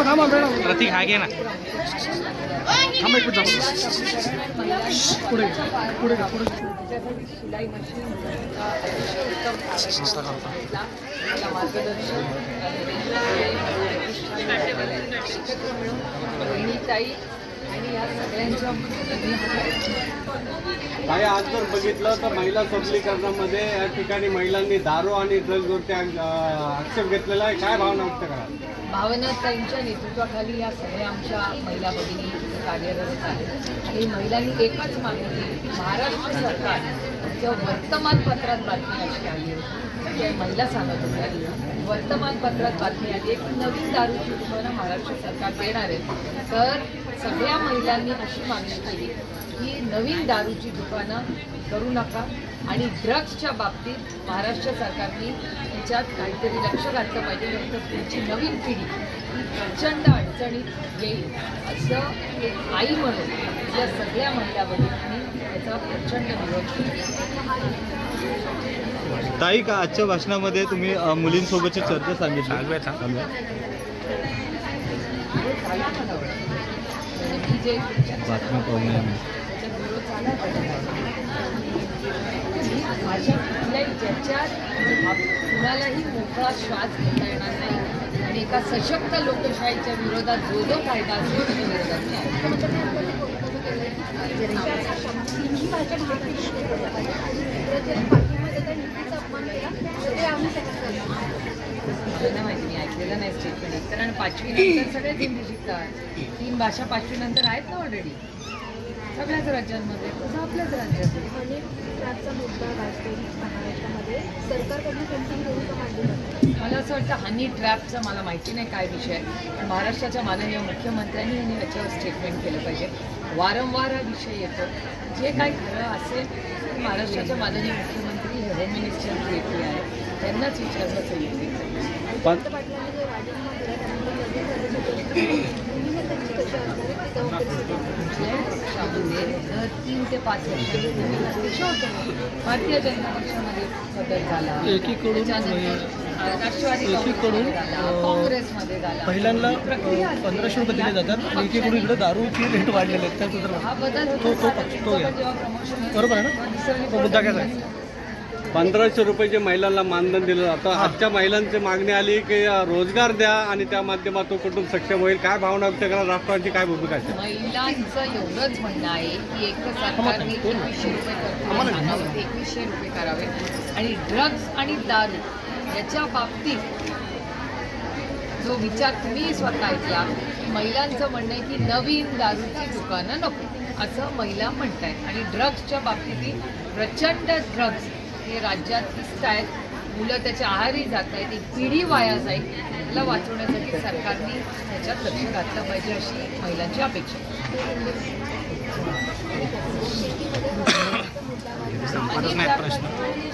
थांबा थांबा मॅडम प्रतीक हा घे ना. आणि या सगळ्यांच्या काही आज जर बघितलं तर महिला सबलीकरणामध्ये या ठिकाणी महिलांनी दारू आणि ड्रग्जवरती आक्षेप घेतलेला आहे. काय भावना व्यक्त करा भावना त्यांच्या नेतृत्वाखाली या सगळ्या आमच्या महिला भगिनी कार्यरत आहेत. आणि महिलांनी एकच मागणी केली. सरकार जेव्हा वर्तमानपत्रात बातमी अशी आली होती म्हणजे महिला सांगत होत्या वर्तमानपत्रात बातमी आली आहे नवीन दारूची तुम्हाला महाराष्ट्र सरकार देणार आहे तर सगळ्या महिलांनी अशी मागणी केली की नवीन दारूची दुकानं करू नका आणि ड्रग्सच्या बाबतीत महाराष्ट्र सरकारने याच्यात काहीतरी लक्ष घातलं पाहिजे. नंतर पुढची नवीन पिढी ही प्रचंड अडचणीत येईल असं एक आई म्हणून या सगळ्या महिला भगिनींनी याचा प्रचंड विरोध केला. ताई का आजच्या भाषणामध्ये तुम्ही मुलींसोबतची चर्चा सांगितली? बातम्या पाहूया आम्ही. माझ्या कुठल्याही ज्याच्यात कुणालाही मोकळा श्वास घेता येणार नाही आणि एका सशक्त लोकशाहीच्या विरोधात जो जो कायदा असेल त्याच्या विरोधात नाही माहिती मी ऐकलेलं नाही स्टेटमेंट एकतर आणि पाचवी नंतर सगळेच हिंदी शिकतात तीन भाषा पाचवी नंतर आहेत ना ऑलरेडी सगळ्याच राज्यांमध्ये तसं आपल्याच राज्यात मुद्दा महाराष्ट्रामध्ये सरकारकडून कोणतीही भूमिका मांडली? जाते मला असं वाटतं हनी ट्रॅपचा मला माहिती नाही काय विषय आहे. पण महाराष्ट्राच्या माननीय मुख्यमंत्र्यांनी यांनी याच्यावर स्टेटमेंट केलं पाहिजे. वारंवार हा विषय येतो. जे काही खरं असेल महाराष्ट्राच्या माननीय मुख्यमंत्री हे होम मिनिस्टर जे पी आहे त्यांनाच विचारलं पाहिजे पंत पाटलांनी जो राजीनामा दिला त्यानंतर नवीन झाल्याच्या भूमिका त्यांची कशी असणार आहे ती तेव्हा परिस्थिती कुठल्याही पक्षामध्ये दर तीन ते पाच वर्षांनी भूमिका कशा होत्या भारतीय जनता पक्षामध्ये बदल झाला एकीकडून, राष्ट्रवादी काँग्रेसमध्ये झाला पहिल्यांदा. पंधराशे रुपये दिले जातात एकीकडून इकडे दारूची रेट वाढलेले आहेत हा बदल तो तो तो घ्या जेव्हा प्रमोशन होतं, बरोबर आहे ना? तो मुद्दा काय? पंधराशे रुपये जे महिलांना मानधन दिलं जातं. आजच्या महिलांची मागणी आली की रोजगार द्या आणि त्या माध्यमातून कुटुंब सक्षम होईल काय भावना व्यक्त करा राष्ट्रवादीची काय भूमिका असेल? महिलांचं एवढंच म्हणणं आहे की एक तर सरकारने एकवीसशे रुपये एकवीसशे करावे. आणि ड्रग्ज आणि दारू याच्या बाबतीत जो विचार तुम्ही स्वतः ऐकला महिलांचं म्हणणं आहे की नवीन दारूची दुकानं नको असं महिला म्हणत आहेत आणि ड्रग्सच्या बाबतीतही प्रचंड ड्रग्ज हे राज्यात दिसत आहेत मुलं त्याच्या आहारी जात आहेत एक पिढी वाया जाईल त्याला वाचवण्यासाठी सरकारने त्याच्यात लक्ष घातलं पाहिजे अशी महिलांची अपेक्षा आहे.